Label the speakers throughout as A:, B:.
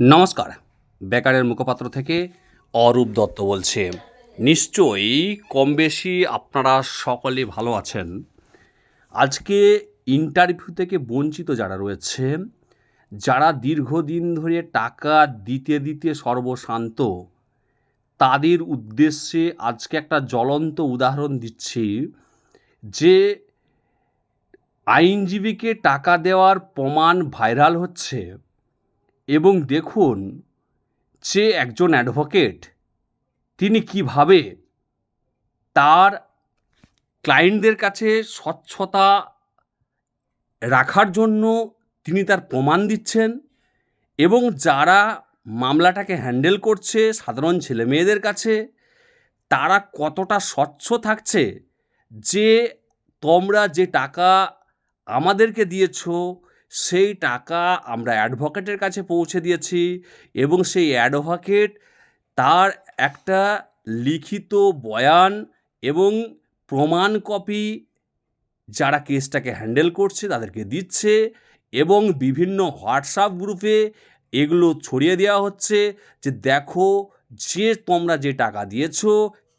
A: নমস্কার। বেকারের মুখপাত্র থেকে অরূপ দত্ত বলছে। নিশ্চয়ই কম বেশি আপনারা সকলে ভালো আছেন। আজকে ইন্টারভিউ থেকে বঞ্চিত যারা রয়েছে, যারা দীর্ঘদিন ধরে টাকা দিতে দিতে সর্বশান্ত, তাদের উদ্দেশ্যে আজকে একটা জ্বলন্ত উদাহরণ দিচ্ছি যে আইনজীবীকে টাকা দেওয়ার প্রমাণ ভাইরাল হচ্ছে। এবং দেখুন, যে একজন অ্যাডভোকেট তিনি কীভাবে তার ক্লায়েন্টদের কাছে স্বচ্ছতা রাখার জন্য তিনি তার প্রমাণ দিচ্ছেন এবং যারা মামলাটাকে হ্যান্ডেল করছে সাধারণ ছেলেমেয়েদের কাছে, তারা কতটা স্বচ্ছ থাকছে যে তোমরা যে টাকা আমাদেরকে দিয়েছ সেই টাকা আমরা অ্যাডভোকেটের কাছে পৌঁছে দিয়েছি এবং সেই অ্যাডভোকেট তার একটা লিখিত বয়ান এবং প্রমাণ কপি যারা কেসটাকে হ্যান্ডেল করছে তাদেরকে দিচ্ছে এবং বিভিন্ন হোয়াটসঅ্যাপ গ্রুপে এগুলো ছড়িয়ে দেওয়া হচ্ছে যে দেখো যে তোমরা যে টাকা দিয়েছ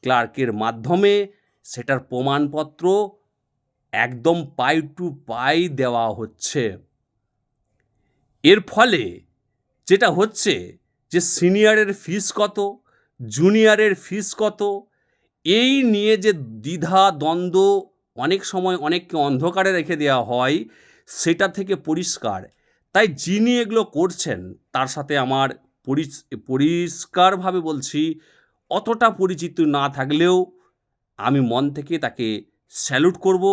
A: ক্লার্কের মাধ্যমে সেটার প্রমাণপত্র একদম পাই টু পাই দেওয়া হচ্ছে। এর ফলে যেটা হচ্ছে যে সিনিয়রের ফিস কত, জুনিয়রের ফিস কত, এই নিয়ে যে দ্বিধা, দ্বন্দ্ব অনেক সময় অনেককে অন্ধকারে রেখে দেওয়া হয়, সেটা থেকে পরিষ্কার। তাই যিনি এগুলো করছেন, তার সাথে আমার পরিষ্কারভাবে বলছি, অতটা পরিচিত না থাকলেও আমি মন থেকে তাকে স্যালুট করব।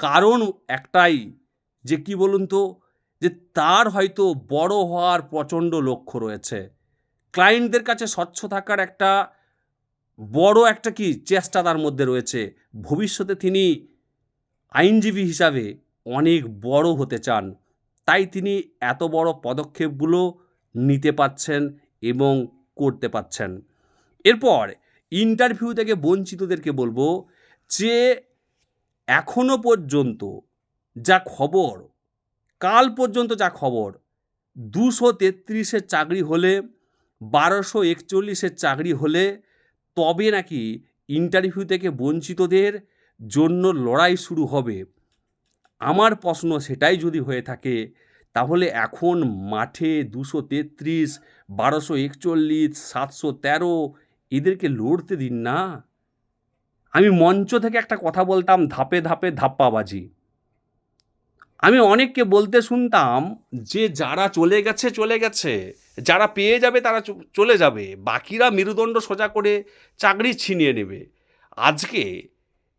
A: কারণ একটাই, যে কি বলুন তো যে তার হয়তো বড় হওয়ার প্রচণ্ড লক্ষ্য রয়েছে। ক্লায়েন্টদের কাছে স্বচ্ছ থাকার একটা বড় একটা কি চেষ্টা তার মধ্যে রয়েছে। ভবিষ্যতে তিনি আইনজীবী হিসাবে অনেক বড় হতে চান। তাই তিনি এত বড় পদক্ষেপগুলো নিতে পাচ্ছেন এবং করতে পাচ্ছেন এরপর ইন্টারভিউ থেকে বঞ্চিতদেরকে বলব যে, এখনও পর্যন্ত যা খবর কাল পর্যন্ত যা খবর, দুশো তেত্রিশের চাকরি হলে, বারোশো একচল্লিশের চাকরি হলে, তবে নাকি ইন্টারভিউ থেকে বঞ্চিতদের জন্য লড়াই শুরু হবে? আমার প্রশ্ন সেটাই যদি হয়ে থাকে, তাহলে এখন মাঠে দুশো তেত্রিশ, বারোশো একচল্লিশ, সাতশো তেরো, এদেরকে লড়তে দিন না? আমি মঞ্চ থেকে একটা কথা বলতাম, ধাপে ধাপে ধাপ্পাবাজি। আমি অনেককে বলতে শুনতাম যে যারা চলে গেছে চলে গেছে, যারা পেয়ে যাবে তারা চলে যাবে, বাকিরা মেরুদণ্ড সোজা করে চাকরি ছিনিয়ে নেবে। আজকে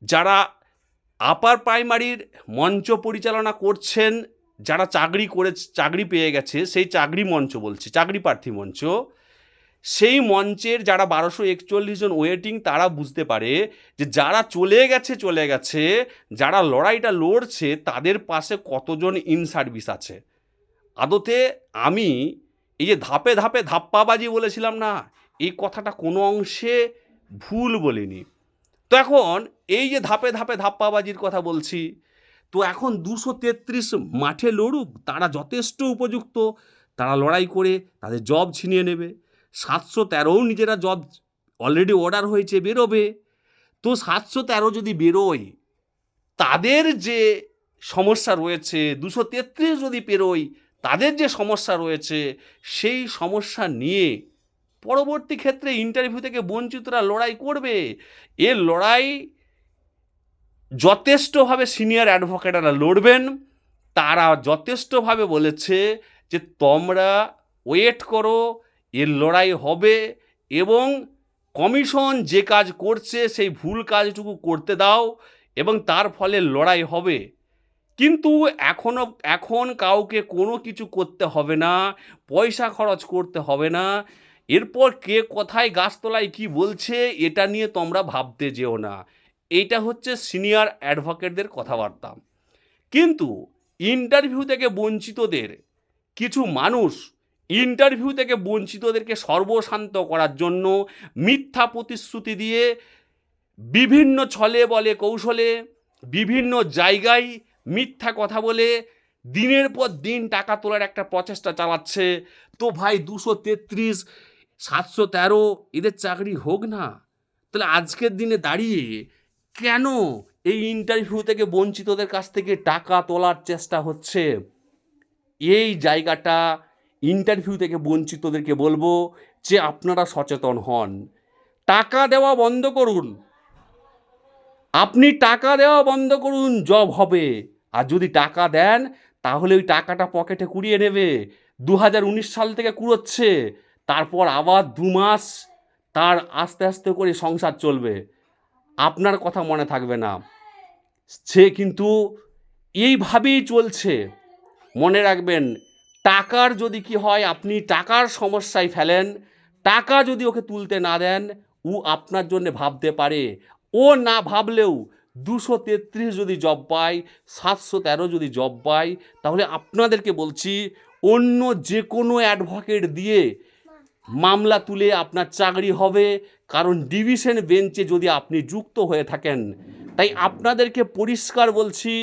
A: যারা আপার প্রাইমারির মঞ্চ পরিচালনা করছেন, যারা চাকরি করে চাকরি পেয়ে গেছে, সেই চাকরি মঞ্চ বলছি, চাকরি প্রার্থী মঞ্চ সেই মঞ্চের যারা বারোশো একচল্লিশ জন ওয়েটিং, তারা বুঝতে পারে যে যারা চলে গেছে চলে গেছে, যারা লড়াইটা লড়ছে, তাদের পাশে কতজন ইন সার্ভিস আছে। আদতে আমি এই যে ধাপে ধাপে ধাপ্পাবাজি বলেছিলাম না, এই কথাটা কোনো অংশে ভুল বলিনি। তো এখন এই যে ধাপে ধাপে ধাপ্পাবাজির কথা বলছি, তো এখন দুশো তেত্রিশ মাঠে লড়ুক, তারা যথেষ্ট উপযুক্ত, তারা লড়াই করে, তাদের জব ছিনিয়ে নেবে। সাতশো তেরোও নিজেরা জব অলরেডি অর্ডার হয়েছে, বেরোবে। তো সাতশো তেরো যদি বেরোয়, তাদের যে সমস্যা রয়েছে, দুশো তেত্রিশ যদি পেরোয়, তাদের যে সমস্যা রয়েছে, সেই সমস্যা নিয়ে পরবর্তী ক্ষেত্রে ইন্টারভিউ থেকে বঞ্চিতরা লড়াই করবে। এর লড়াই যথেষ্টভাবে সিনিয়র অ্যাডভোকেটরা লড়বেন। তারা যথেষ্টভাবে বলেছে যে, তোমরা ওয়েট করো এর লড়াই হবে এবং কমিশন যে কাজ করছে, সেই ভুল কাজটুকু করতে দাও এবং তার ফলে লড়াই হবে। কিন্তু এখনও এখন কাউকে কোনো কিছু করতে হবে না, পয়সা খরচ করতে হবে না। এরপর কে কোথায় গাছতলায় কি বলছে, এটা নিয়ে তোমরা ভাবতে যেও না। এইটা হচ্ছে সিনিয়র অ্যাডভোকেটদের কথাবার্তা। কিন্তু ইন্টারভিউ থেকে বঞ্চিতদের কিছু মানুষ ইন্টারভিউ থেকে বঞ্চিতদেরকে সর্বশান্ত করার জন্য মিথ্যা প্রতিশ্রুতি দিয়ে বিভিন্ন ছলে বলে কৌশলে, বিভিন্ন জায়গায় মিথ্যা কথা বলে দিনের পর দিন টাকা তোলার একটা প্রচেষ্টা চালাচ্ছে। তো ভাই দুশো তেত্রিশ, সাতশো তেরো, এদের চাকরি হোক না, তাহলে আজকের দিনে দাঁড়িয়ে কেন এই ইন্টারভিউ থেকে বঞ্চিতদের কাছ থেকে টাকা তোলার চেষ্টা হচ্ছে? এই জায়গাটা ইন্টারভিউ থেকে বঞ্চিতদেরকে বলব যে আপনারা সচেতন হন। টাকা দেওয়া বন্ধ করুন। আপনি টাকা দেওয়া বন্ধ করুন, জব হবে। আর যদি টাকা দেন, তাহলে ওই টাকাটা পকেটে কুড়িয়ে নেবে। দু হাজার উনিশ সাল থেকে কুড়োচ্ছে। তারপর আবার দু মাস তার আস্তে আস্তে করে সংসার চলবে। আপনার কথা মনে থাকবে না। সে কিন্তু এইভাবেই চলছে। মনে রাখবেন টাকার যদি কি হয়, আপনি টাকার সমস্যায় ফেলেন, টাকা যদি ওকে তুলতে না দেন, ও আপনার জন্য ভাবতে পারে। ও না ভাবলেও দুশো তেত্রিশ যদি জব পায়, সাতশো তেরো যদি জব পায়, তাহলে আপনাদেরকে বলছি, অন্য যে কোনো অ্যাডভোকেট দিয়ে মামলা তুলে আপনার চাকরি হবে, কারণ ডিভিশন বেঞ্চে যদি আপনি যুক্ত হয়ে থাকেন। তাই আপনাদেরকে পরিষ্কার বলছি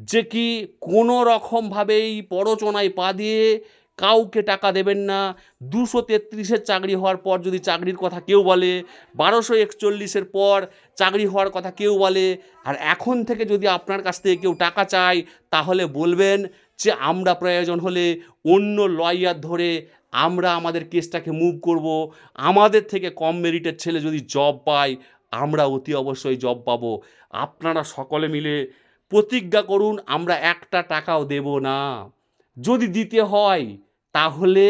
A: যে কি কোনো রকমভাবেই পরচনায় পা দিয়ে কাউকে টাকা দেবেন না। দুশো তেত্রিশের চাকরি হওয়ার পর যদি চাকরির কথা কেউ বলে, বারোশো একচল্লিশের পর চাকরি হওয়ার কথা কেউ বলে, আর এখন থেকে যদি আপনার কাছ থেকে কেউ টাকা চায়, তাহলে বলবেন যে আমরা প্রয়োজন হলে অন্য লয়ার ধরে আমরা আমাদের কেসটাকে মুভ করব। আমাদের থেকে কম মেরিটের ছেলে যদি জব পায়, আমরা অতি অবশ্যই জব পাবো। আপনারা সকলে মিলে প্রতিজ্ঞা করুন, আমরা একটা টাকাও দেব না। যদি দিতে হয়, তাহলে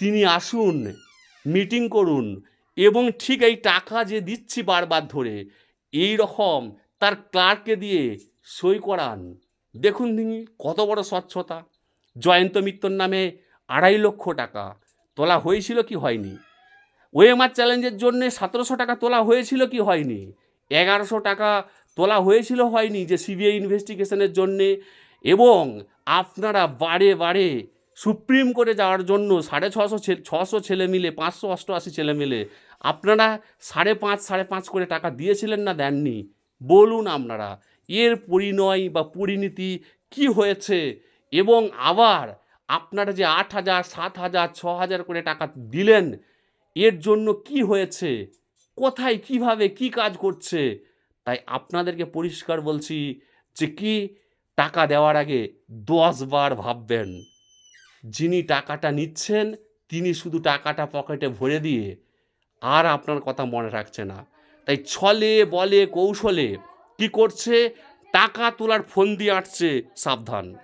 A: তিনি আসুন, মিটিং করুন এবং ঠিক এই টাকা যে দিচ্ছি বারবার ধরে, এই রকম তার ক্লার্ককে দিয়ে সই করান। দেখুন তিনি কত বড় স্বচ্ছতা। জয়ন্ত মিত্রর নামে আড়াই লক্ষ টাকা তোলা হয়েছিল কি হয়নি? ওএমআর চ্যালেঞ্জের জন্য সতেরোশো টাকা তোলা হয়েছিল কি হয়নি? এগারোশো টাকা তোলা হয়েছিল হয়নি যে সিবিআই ইনভেস্টিগেশনের জন্যে এবং আপনারা বারে বারে সুপ্রিম কোর্টে যাওয়ার জন্য সাড়ে ছশো ছশো ছেলে মিলে, পাঁচশো অষ্টআশি ছেলে মিলে আপনারা সাড়ে পাঁচ সাড়ে পাঁচ করে টাকা দিয়েছিলেন না দেননি? বলুন আপনারা, এর পরিণয় বা পরিণতি কি হয়েছে? এবং আবার আপনারা যে আট হাজার, সাত হাজার, ছ হাজার করে টাকা দিলেন, এর জন্য কি হয়েছে? কোথায়, কীভাবে, কি কাজ করছে? তাই আপনাদেরকে পরিষ্কার বলছি যে কি টাকা দেওয়ার আগে দশবার ভাববেন। যিনি টাকাটা নিচ্ছেন, তিনি শুধু টাকাটা পকেটে ভরে দিয়ে আর আপনার কথা মনে রাখছে না। তাই ছলে বলে কৌশলে কি করছে? টাকা তোলার ফোন দিয়ে আসছে সাবধান।